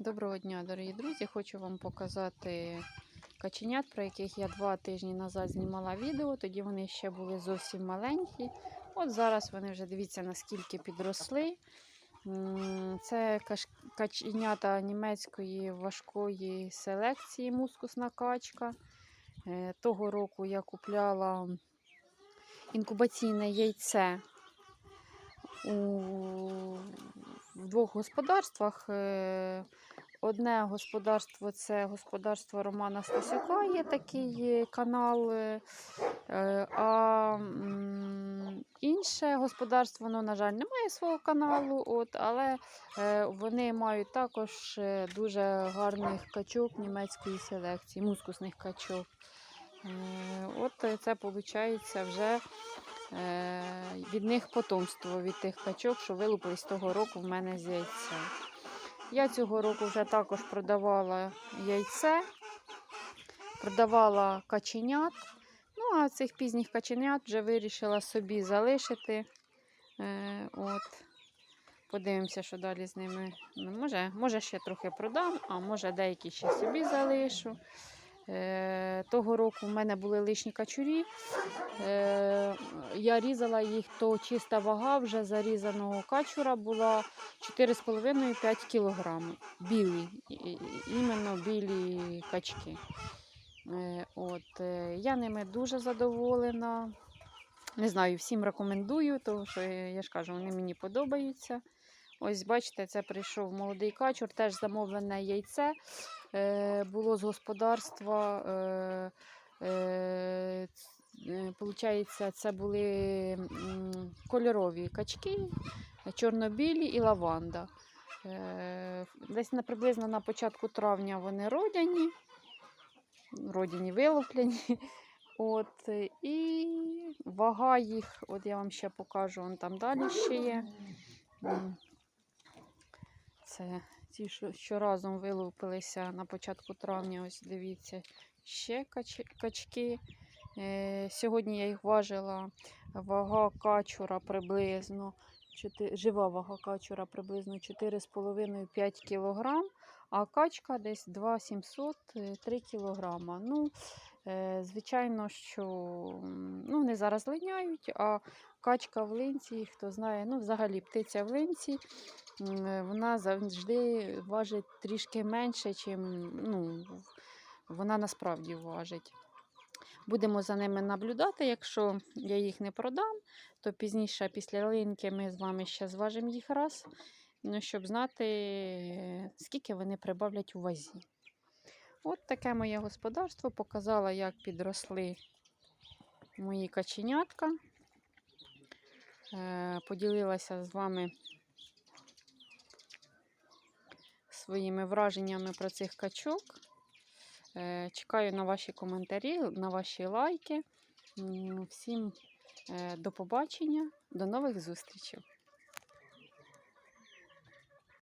Доброго дня, дорогі друзі! Хочу вам показати каченят, про яких я два тижні назад знімала відео. Тоді вони ще були зовсім маленькі. От зараз вони вже дивіться, наскільки підросли. Це каченята німецької важкої селекції, мускусна качка. Е, Того року я купляла інкубаційне яйце у в двох господарствах. Одне господарство це господарство Романа Стасюка, є такий канал. е, е, А інше господарство, ну, на жаль, не має свого каналу, от, але е, вони мають також дуже гарних качок німецької селекції, мускусних качок. От це виходить вже від них потомство від тих качок, що вилупились того року в мене з яйця. Я цього року вже також продавала яйце, продавала каченят. Ну, а цих пізніх каченят вже вирішила собі залишити. Е, от. Подивимося, що далі з ними. Ну, може, може, ще трохи продам, а може деякі ще собі залишу. Е, того року в мене були лишні качурі. Е, я різала їх, то чиста вага вже зарізаного качура була 4,5-5 кг. Білі, іменно білі качки. Е, От, я ними дуже задоволена. Не знаю, всім рекомендую, тому що я ж кажу, вони мені подобаються. Ось, бачите, це прийшов молодий качур, теж замовлене яйце. Е, було з господарства. Е, е, е, це були кольорові качки, чорнобілі і лаванда. Е, Десь на, приблизно на початку травня вони родяні, родяні вилуплені. От, і вага їх, от я вам ще покажу, вон там далі ще є. Це ті, що, разом вилупилися на початку травня. Ось дивіться, ще кач, качки. Е, сьогодні я їх важила. Вага качура приблизно, жива вага качура приблизно 4,5-5 кг, а качка десь 2,700-3 кг. Ну, е, звичайно, що ну, вони зараз линяють, а качка в линці, хто знає, ну, взагалі птиця в линці. Е, Вона завжди важить трішки менше, чим ну, вона насправді важить. Будемо за ними наблюдати. Якщо я їх не продам, то пізніше після линьки ми з вами ще зважимо їх раз, ну, щоб знати, е, скільки вони прибавлять у вазі. От таке моє господарство. Показала, як підросли мої каченятка. Е, Поділилася з вами своїми враженнями про цих качок. Е, Чекаю на ваші коментарі, на ваші лайки. Всім е, до побачення, до нових зустрічей.